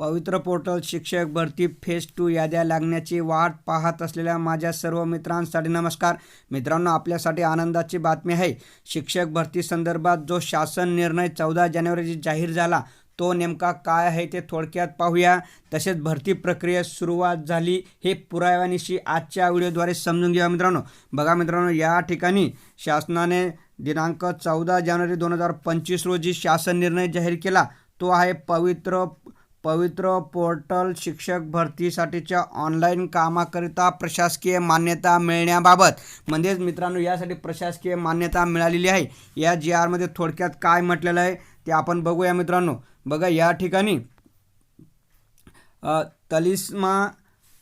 पवित्र पोर्टल शिक्षक भरती फेज टू याद्या लागण्याची वाट पाहत असलेल्या माझ्या सर्व मित्रांसाठी नमस्कार. मित्रांनो आपल्यासाठी आनंदाची बातमी आहे. शिक्षक भरती संदर्भात जो शासन निर्णय चौदा जानेवारी जाहीर झाला तो नेमका काय आहे ते थोडक्यात पाहूया. तसेच भरती प्रक्रियेस सुरुवात झाली हे पुराव्यानिशी आजच्या व्हिडिओद्वारे समजून घ्या मित्रांनो. बघा मित्रांनो या ठिकाणी शासनाने दिनांक चौदा जानेवारी दोन हजार पंचवीस रोजी शासन निर्णय जाहीर केला. तो आहे पवित्र पवित्र पोर्टल शिक्षक भरतीसाठीच्या ऑनलाईन कामाकरिता प्रशासकीय मान्यता मिळण्याबाबत. म्हणजेच मित्रांनो यासाठी प्रशासकीय मान्यता मिळालेली आहे. या जी आरमध्ये थोडक्यात काय म्हटलेलं आहे ते आपण बघूया मित्रांनो. बघा या ठिकाणी तलिस्मा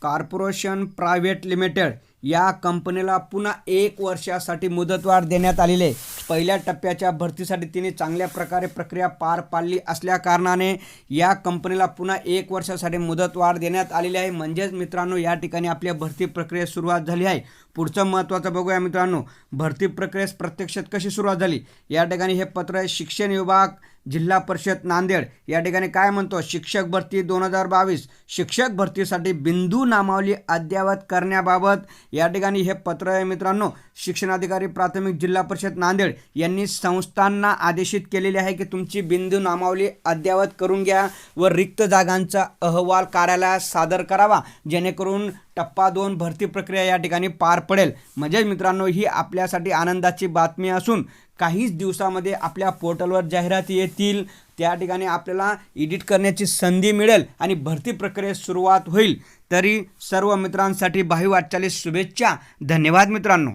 कॉर्पोरेशन प्रायव्हेट लिमिटेड या कंपनीला पुन्हा एक वर्षासाठी मुदतवाढ देण्यात आलेली आहे. पहिल्या टप्प्याच्या भरतीसाठी तिने चांगल्या प्रकारे प्रक्रिया पार पाडली असल्या कारणाने या कंपनीला पुन्हा एक वर्षासाठी मुदतवाढ देण्यात आलेली आहे. म्हणजेच मित्रांनो या ठिकाणी आपल्या भरती प्रक्रियेस सुरुवात झाली आहे. पुढचं महत्त्वाचं बघूया मित्रांनो. भरती प्रक्रियेस प्रत्यक्षात कशी सुरुवात झाली? या ठिकाणी हे पत्र आहे शिक्षण विभाग जिल्हा परिषद नांदेड. या ठिकाणी काय म्हणतो? शिक्षक भरती दोन हजार बावीस. शिक्षक भरतीसाठी बिंदू नामावली अद्ययावत करण्याबाबत या ठिकाणी हे पत्र आहे मित्रांनो. शिक्षणाधिकारी प्राथमिक जिल्हा परिषद नांदेड यांनी संस्थांना आदेशित केलेले आहे की तुमची बिंदू नामावली अद्ययावत करून घ्या व रिक्त जागांचा अहवाल कार्यालयात सादर करावा. जेणेकरून टप्पा दोन भरती प्रक्रिया या ठिकाणी पार पडेल. म्हणजेच मित्रांनो ही आपल्यासाठी आनंदाची बातमी असून काहीच दिवसामध्ये आपल्या पोर्टलवर जाहिराती येतील. त्या ठिकाणी आपल्याला एडिट करण्याची संधी मिळेल आणि भरती प्रक्रियेस सुरुवात होईल. तरी सर्व मित्रांसाठी भावी वाटचालीस शुभेच्छा. धन्यवाद मित्रांनो.